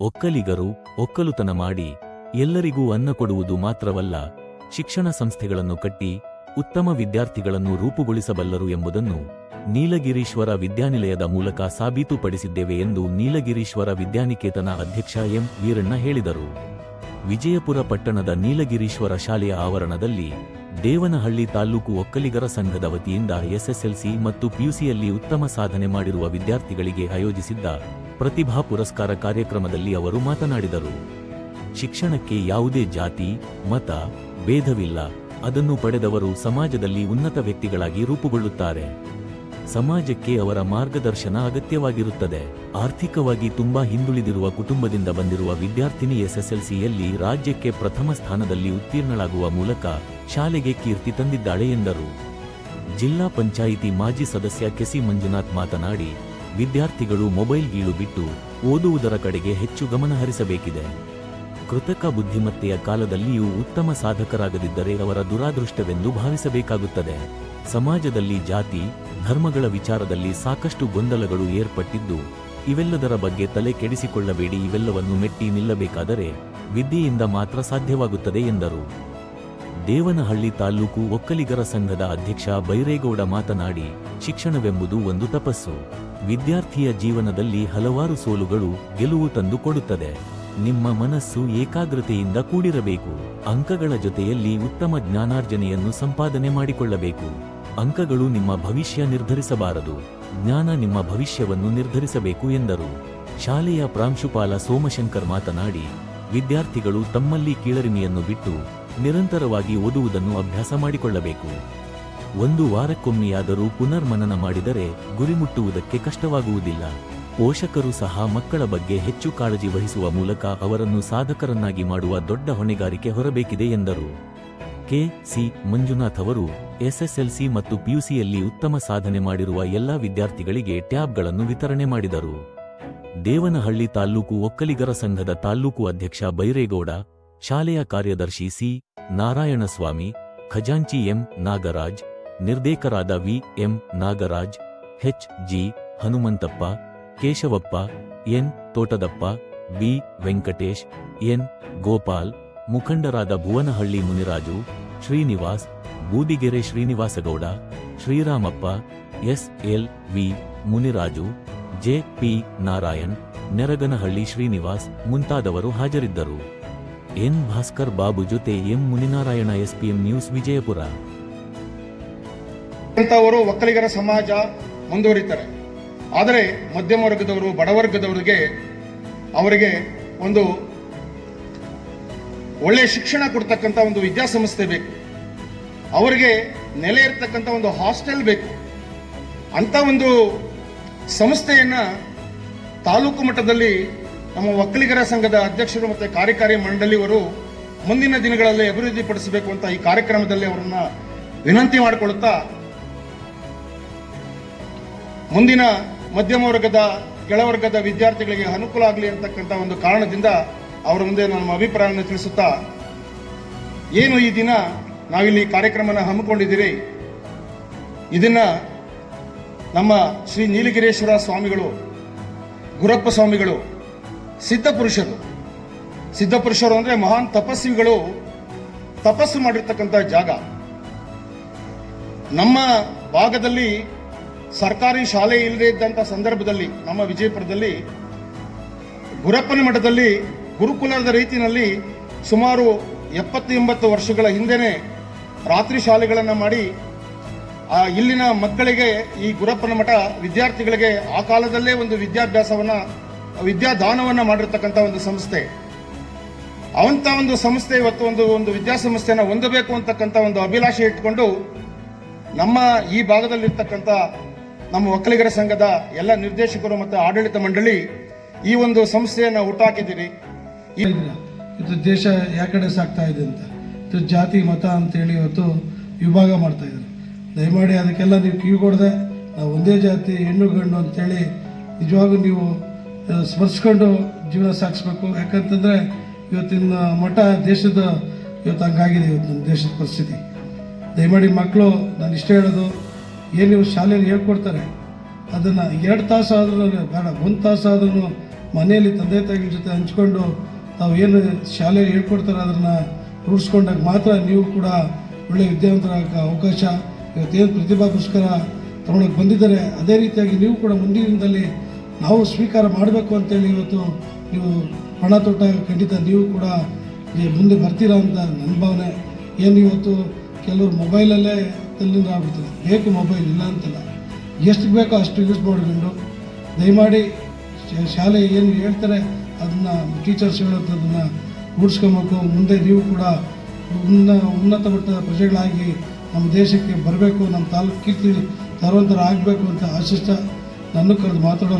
ಒಕ್ಕಲಿಗರು ಒಕ್ಕಲುತನ ಮಾಡಿ ಎಲ್ಲರಿಗೂ ಅನ್ನ ಕೊಡುವುದು ಮಾತ್ರವಲ್ಲ, ಶಿಕ್ಷಣ ಸಂಸ್ಥೆಗಳನ್ನು ಕಟ್ಟಿ ಉತ್ತಮ ವಿದ್ಯಾರ್ಥಿಗಳನ್ನು ರೂಪುಗೊಳಿಸಬಲ್ಲರು ಎಂಬುದನ್ನು ನೀಲಗಿರೀಶ್ವರ ವಿದ್ಯಾನಿಲಯದ ಮೂಲಕ ಸಾಬೀತುಪಡಿಸಿದ್ದೇವೆ ಎಂದು ನೀಲಗಿರೀಶ್ವರ ವಿದ್ಯಾನಿಕೇತನ ಅಧ್ಯಕ್ಷ ಎಂ. ವೀರಣ್ಣ ಹೇಳಿದರು. ವಿಜಯಪುರ ಪಟ್ಟಣದ ನೀಲಗಿರೀಶ್ವರ ಶಾಲೆಯ ಆವರಣದಲ್ಲಿ ದೇವನಹಳ್ಳಿ ತಾಲೂಕು ಒಕ್ಕಲಿಗರ ಸಂಘದ ವತಿಯಿಂದ ಎಸ್ಎಸ್ಎಲ್ಸಿ ಮತ್ತು ಪಿಯುಸಿಯಲ್ಲಿ ಉತ್ತಮ ಸಾಧನೆ ಮಾಡಿರುವ ವಿದ್ಯಾರ್ಥಿಗಳಿಗೆ ಆಯೋಜಿಸಿದ್ದ ಪ್ರತಿಭಾ ಪುರಸ್ಕಾರ ಕಾರ್ಯಕ್ರಮದಲ್ಲಿ ಅವರು ಮಾತನಾಡಿದರು. ಶಿಕ್ಷಣಕ್ಕೆ ಯಾವುದೇ ಜಾತಿ, ಮತ, ಭೇದವಿಲ್ಲ. ಅದನ್ನು ಪಡೆದವರು ಸಮಾಜದಲ್ಲಿ ಉನ್ನತ ವ್ಯಕ್ತಿಗಳಾಗಿ ರೂಪುಗೊಳ್ಳುತ್ತಾರೆ. ಸಮಾಜಕ್ಕೆ ಅವರ ಮಾರ್ಗದರ್ಶನ ಅಗತ್ಯವಾಗಿರುತ್ತದೆ. ಆರ್ಥಿಕವಾಗಿ ತುಂಬಾ ಹಿಂದುಳಿದಿರುವ ಕುಟುಂಬದಿಂದ ಬಂದಿರುವ ವಿದ್ಯಾರ್ಥಿನಿ ಎಸ್ಎಸ್ಎಲ್ಸಿಯಲ್ಲಿ ರಾಜ್ಯಕ್ಕೆ ಪ್ರಥಮ ಸ್ಥಾನದಲ್ಲಿ ಉತ್ತೀರ್ಣಳಾಗುವ ಮೂಲಕ ಶಾಲೆಗೆ ಕೀರ್ತಿ ತಂದಿದ್ದಾಳೆ ಎಂದರು. ಜಿಲ್ಲಾ ಪಂಚಾಯಿತಿ ಮಾಜಿ ಸದಸ್ಯ ಕೆಸಿ ಮಂಜುನಾಥ್ ಮಾತನಾಡಿ, ವಿದ್ಯಾರ್ಥಿಗಳು ಮೊಬೈಲ್ ಗೀಳು ಬಿಟ್ಟು ಓದುವುದರ ಕಡೆಗೆ ಹೆಚ್ಚು ಗಮನ ಹರಿಸಬೇಕಿದೆ ಕೃತಕ ಬುದ್ಧಿಮತ್ತೆಯ ಕಾಲದಲ್ಲಿಯೂ ಉತ್ತಮ ಸಾಧಕರಾಗದಿದ್ದರೆ ಅವರ ದುರಾದೃಷ್ಟವೆಂದು ಭಾವಿಸಬೇಕಾಗುತ್ತದೆ. ಸಮಾಜದಲ್ಲಿ ಜಾತಿ, ಧರ್ಮಗಳ ವಿಚಾರದಲ್ಲಿ ಸಾಕಷ್ಟು ಗೊಂದಲಗಳು ಏರ್ಪಟ್ಟಿದ್ದು, ಇವೆಲ್ಲದರ ಬಗ್ಗೆ ತಲೆ ಕೆಡಿಸಿಕೊಳ್ಳಬೇಡಿ, ಇವೆಲ್ಲವನ್ನು ಮೆಟ್ಟಿ ನಿಲ್ಲಬೇಕಾದರೆ ವಿದ್ಯೆಯಿಂದ ಮಾತ್ರ ಸಾಧ್ಯವಾಗುತ್ತದೆ ಎಂದರು. ದೇವನಹಳ್ಳಿ ತಾಲೂಕು ಒಕ್ಕಲಿಗರ ಸಂಘದ ಅಧ್ಯಕ್ಷ ಬೈರೇಗೌಡ ಮಾತನಾಡಿ, ಶಿಕ್ಷಣವೆಂಬುದು ಒಂದು ತಪಸ್ಸು. ವಿದ್ಯಾರ್ಥಿಯ ಜೀವನದಲ್ಲಿ ಹಲವಾರು ಸೋಲುಗಳು ಗೆಲುವು ತಂದು ಕೊಡುತ್ತದೆ ನಿಮ್ಮ ಮನಸ್ಸು ಏಕಾಗ್ರತೆಯಿಂದ ಕೂಡಿರಬೇಕು. ಅಂಕಗಳ ಜೊತೆಯಲ್ಲಿ ಉತ್ತಮ ಜ್ಞಾನಾರ್ಜನೆಯನ್ನು ಸಂಪಾದನೆ ಮಾಡಿಕೊಳ್ಳಬೇಕು. ಅಂಕಗಳು ನಿಮ್ಮ ಭವಿಷ್ಯ ನಿರ್ಧರಿಸಬಾರದು. ಜ್ಞಾನ ನಿಮ್ಮ ಭವಿಷ್ಯವನ್ನು ನಿರ್ಧರಿಸಬೇಕು ಎಂದರು. ಶಾಲೆಯ ಪ್ರಾಂಶುಪಾಲ ಸೋಮಶಂಕರ್ ಮಾತನಾಡಿ, ವಿದ್ಯಾರ್ಥಿಗಳು ತಮ್ಮಲ್ಲಿ ಕೀಳರಿಮೆಯನ್ನು ಬಿಟ್ಟು ನಿರಂತರವಾಗಿ ಓದುವುದನ್ನು ಅಭ್ಯಾಸ ಮಾಡಿಕೊಳ್ಳಬೇಕು. ಒಂದು ವಾರಕ್ಕೊಮ್ಮೆಯಾದರೂ ಪುನರ್ಮನನ ಮಾಡಿದರೆ ಗುರಿ ಮುಟ್ಟುವುದಕ್ಕೆ ಕಷ್ಟವಾಗುವುದಿಲ್ಲ. ಪೋಷಕರು ಸಹ ಮಕ್ಕಳ ಬಗ್ಗೆ ಹೆಚ್ಚು ಕಾಳಜಿ ವಹಿಸುವ ಮೂಲಕ ಅವರನ್ನು ಸಾಧಕರನ್ನಾಗಿ ಮಾಡುವ ದೊಡ್ಡ ಹೊಣೆಗಾರಿಕೆ ಹೊರಬೇಕಿದೆ ಎಂದರು. ಕೆ. ಸಿ. ಮಂಜುನಾಥ್ ಅವರು ಎಸ್ಎಸ್ಎಲ್ಸಿ ಮತ್ತು ಪಿಯುಸಿಯಲ್ಲಿ ಉತ್ತಮ ಸಾಧನೆ ಮಾಡಿರುವ ಎಲ್ಲಾ ವಿದ್ಯಾರ್ಥಿಗಳಿಗೆ ಟ್ಯಾಬ್ಗಳನ್ನು ವಿತರಣೆ ಮಾಡಿದರು. ದೇವನಹಳ್ಳಿ ತಾಲ್ಲೂಕು ಒಕ್ಕಲಿಗರ ಸಂಘದ ತಾಲ್ಲೂಕು ಅಧ್ಯಕ್ಷ ಬೈರೇಗೌಡ, ಶಾಲೆಯ ಕಾರ್ಯದರ್ಶಿ ಸಿ. ನಾರಾಯಣಸ್ವಾಮಿ, ಖಜಾಂಚಿ M. Nagaraj ನಿರ್ದೇಕರಾದ V. M. Nagaraj, H. G. Hanumanthappa Keshavappa, N. Thotadappa, B. Venkatesh, N. Gopal, ಮುಖಂಡರಾದ Bhuvanahalli Muniraju, Srinivas, Budigere Srinivasagowda, Sriramappa, S. L. V. Muniraju, J. P. Narayan, Neraganahalli Srinivas ಮುಂತಾದವರು ಹಾಜರಿದ್ದರು. ಎನ್. ಭಾಸ್ಕರ್ ಬಾಬು ಜೊತೆ M. Muninarayana SPM news Vijayapura. ಒಕ್ಕಲಿಗರ ಸಮಾಜ ಮುಂದುವರಿತಾರೆ. ಆದರೆ ಮಧ್ಯಮ ವರ್ಗದವರು ಬಡವರ್ಗದವರಿಗೆ ಅವರಿಗೆ ಒಂದು ಒಳ್ಳೆಯ ಶಿಕ್ಷಣ ಕೊಡ್ತಕ್ಕಂಥ ಒಂದು ವಿದ್ಯಾಸಂಸ್ಥೆ ಬೇಕು. ಅವರಿಗೆ ನೆಲೆ ಇರ್ತಕ್ಕಂಥ ಒಂದು ಹಾಸ್ಟೆಲ್ ಬೇಕು. ಅಂತ ಒಂದು ಸಂಸ್ಥೆಯನ್ನ ತಾಲೂಕು ಮಟ್ಟದಲ್ಲಿ ನಮ್ಮ ಒಕ್ಕಲಿಗರ ಸಂಘದ ಅಧ್ಯಕ್ಷರು ಮತ್ತು ಕಾರ್ಯಕಾರಿ ಮಂಡಳಿಯವರು ಮುಂದಿನ ದಿನಗಳಲ್ಲಿ ಅಭಿವೃದ್ಧಿಪಡಿಸಬೇಕು ಅಂತ ಈ ಕಾರ್ಯಕ್ರಮದಲ್ಲಿ ಅವರನ್ನ ವಿನಂತಿ ಮಾಡಿಕೊಳ್ಳುತ್ತಾ ಮುಂದಿನ ಮಧ್ಯಮ ವರ್ಗದ ಕೆಳವರ್ಗದ ವಿದ್ಯಾರ್ಥಿಗಳಿಗೆ ಅನುಕೂಲ ಆಗಲಿ ಅಂತಕ್ಕಂಥ ಒಂದು ಕಾರಣದಿಂದ ಅವರ ಮುಂದೆ ನಮ್ಮ ಅಭಿಪ್ರಾಯವನ್ನು ತಿಳಿಸುತ್ತಾ, ಏನು ಈ ದಿನ ನಾವಿಲ್ಲಿ ಕಾರ್ಯಕ್ರಮನ ಹಮ್ಮಿಕೊಂಡಿದ್ದೀರಿ? ಇದನ್ನ ನಮ್ಮ ಶ್ರೀ ನೀಲಗಿರೇಶ್ವರ ಸ್ವಾಮಿಗಳು, ಗುರಪ್ಪ ಸ್ವಾಮಿಗಳು, ಸಿದ್ಧಪುರುಷರು ಸಿದ್ಧಪುರುಷರು ಅಂದ್ರೆ ಮಹಾನ್ ತಪಸ್ವಿಗಳು ತಪಸ್ಸು ಮಾಡಿರ್ತಕ್ಕಂಥ ಜಾಗ. ನಮ್ಮ ಭಾಗದಲ್ಲಿ ಸರ್ಕಾರಿ ಶಾಲೆ ಇಲ್ಲದೇ ಇದ್ದಂಥ ಸಂದರ್ಭದಲ್ಲಿ, ನಮ್ಮ ವಿಜಯಪುರದಲ್ಲಿ, ಗುರಪ್ಪನ ಮಠದಲ್ಲಿ, ಗುರುಕುಲದ ರೀತಿಯಲ್ಲಿ ಸುಮಾರು ಎಪ್ಪತ್ತು ಎಂಬತ್ತು ವರ್ಷಗಳ ಹಿಂದೆಯೇ ರಾತ್ರಿ ಶಾಲೆಗಳನ್ನು ಮಾಡಿ, ಆ ಇಲ್ಲಿನ ಮಕ್ಕಳಿಗೆ ಈ ಗುರಪ್ಪನ ಮಠ, ವಿದ್ಯಾರ್ಥಿಗಳಿಗೆ ಆ ಕಾಲದಲ್ಲೇ ಒಂದು ವಿದ್ಯಾಭ್ಯಾಸವನ್ನು, ವಿದ್ಯಾದಾನವನ್ನು ಮಾಡಿರ್ತಕ್ಕಂಥ ಒಂದು ಸಂಸ್ಥೆ. ಅವಂಥ ಒಂದು ಸಂಸ್ಥೆ ಇವತ್ತು ಒಂದು ಒಂದು ವಿದ್ಯಾಸಂಸ್ಥೆಯನ್ನು ಹೊಂದಬೇಕು ಅಂತಕ್ಕಂಥ ಒಂದು ಅಭಿಲಾಷೆ ಇಟ್ಕೊಂಡು ನಮ್ಮ ಈ ಭಾಗದಲ್ಲಿರ್ತಕ್ಕಂಥ ನಮ್ಮ ಒಕ್ಕಲಿಗರ ಸಂಘದ ಎಲ್ಲ ನಿರ್ದೇಶಕರು ಮತ್ತು ಆಡಳಿತ ಮಂಡಳಿ ಈ ಒಂದು ಸಂಸ್ಥೆಯನ್ನು ಹುಟ್ಟಾಕಿದ್ದೀರಿ. ಇದು ದೇಶ ಯಾಕಡೆ ಸಾಕ್ತಾ ಇದೆ ಅಂತ. ಇದು ಜಾತಿ, ಮತ ಅಂತೇಳಿ ಇವತ್ತು ವಿಭಾಗ ಮಾಡ್ತಾ ಇದ್ದಾರೆ. ದಯಮಾಡಿ ಅದಕ್ಕೆಲ್ಲ ನೀವು ಕಿವಿ ಕೊಡದೆ ನಾವು ಒಂದೇ ಜಾತಿ, ಹೆಣ್ಣು, ಗಂಡು ಅಂತೇಳಿ ನಿಜವಾಗೂ ನೀವು ಸ್ಮರಿಸ್ಕೊಂಡು ಜೀವನ ಸಾಗಿಸ್ಬೇಕು. ಯಾಕಂತಂದರೆ ಇವತ್ತಿನ ಮಠ ದೇಶದ ಇವತ್ತು ಹಂಗಾಗಿದೆ ಇವತ್ತು ನಮ್ಮ ದೇಶದ ಪರಿಸ್ಥಿತಿ. ದಯಮಾಡಿ ಮಕ್ಕಳು, ನಾನು ಇಷ್ಟ ಹೇಳೋದು ಏನು ಶಾಲೆಯಲ್ಲಿ ಹೇಳ್ಕೊಡ್ತಾರೆ. ಅದನ್ನು ಎರಡು ತಾಸು ಆದ್ರೂ ಬೇಡ, ಒಂದು ತಾಸು ಆದ್ರೂ ಮನೆಯಲ್ಲಿ ತಂದೆ ತಾಯಿಗಳ ಜೊತೆ ಹಂಚ್ಕೊಂಡು ತಾವು ಏನು ಶಾಲೆಯಲ್ಲಿ ಹೇಳ್ಕೊಡ್ತಾರೆ ಅದನ್ನು ರೂಢಿಸ್ಕೊಂಡಾಗ ಮಾತ್ರ ನೀವು ಕೂಡ ಒಳ್ಳೆಯ ವಿದ್ಯಾವಂತರಾಗಕ್ಕೆ ಅವಕಾಶ, ಇವತ್ತೇನು ಪ್ರತಿಭಾ ಪುರಸ್ಕಾರ ತಗೊಳಕ್ಕೆ ಬಂದಿದ್ದಾರೆ, ಅದೇ ರೀತಿಯಾಗಿ ನೀವು ಕೂಡ ಮುಂದಿನ ದಿನದಲ್ಲಿ ನಾವು ಸ್ವೀಕಾರ ಮಾಡಬೇಕು ಅಂತೇಳಿ ಇವತ್ತು ನೀವು ಪಣ ತೋಟ ಖಂಡಿತ ನೀವು ಕೂಡ ಮುಂದೆ ಬರ್ತೀರಾ ಅಂತ ನನ್ನ ಭಾವನೆ. ಏನು ಇವತ್ತು ಕೆಲವರು ಮೊಬೈಲಲ್ಲೇ ತಲ್ಲಿಂದ ಆಗ್ಬಿಡ್ತದೆ. ಬೇಕು ಮೊಬೈಲ್ ಇಲ್ಲ ಅಂತಲ್ಲ. ಎಷ್ಟು ಬೇಕೋ ಅಷ್ಟು ಯೂಸ್ ಮಾಡಿಕೊಂಡು, ದಯಮಾಡಿ ಶಾಲೆ ಏನು ಹೇಳ್ತಾರೆ, ಅದನ್ನು ಟೀಚರ್ಸ್ ಹೇಳೋದನ್ನು ರೂಢಿಸ್ಕೊಬೇಕು ಮುಂದೆ ನೀವು ಕೂಡ ಉನ್ನ ಉನ್ನತ ಮಟ್ಟದ ಪ್ರಜೆಗಳಾಗಿ ನಮ್ಮ ದೇಶಕ್ಕೆ ಬರಬೇಕು, ನಮ್ಮ ತಾಲೂಕು ಕೀರ್ತಿ ತರುವಂತರ ಆಗಬೇಕು ಅಂತ ಆಶಿಸ್ತಾ ನನ್ನ ಕರೆದು ಮಾತಾಡೋ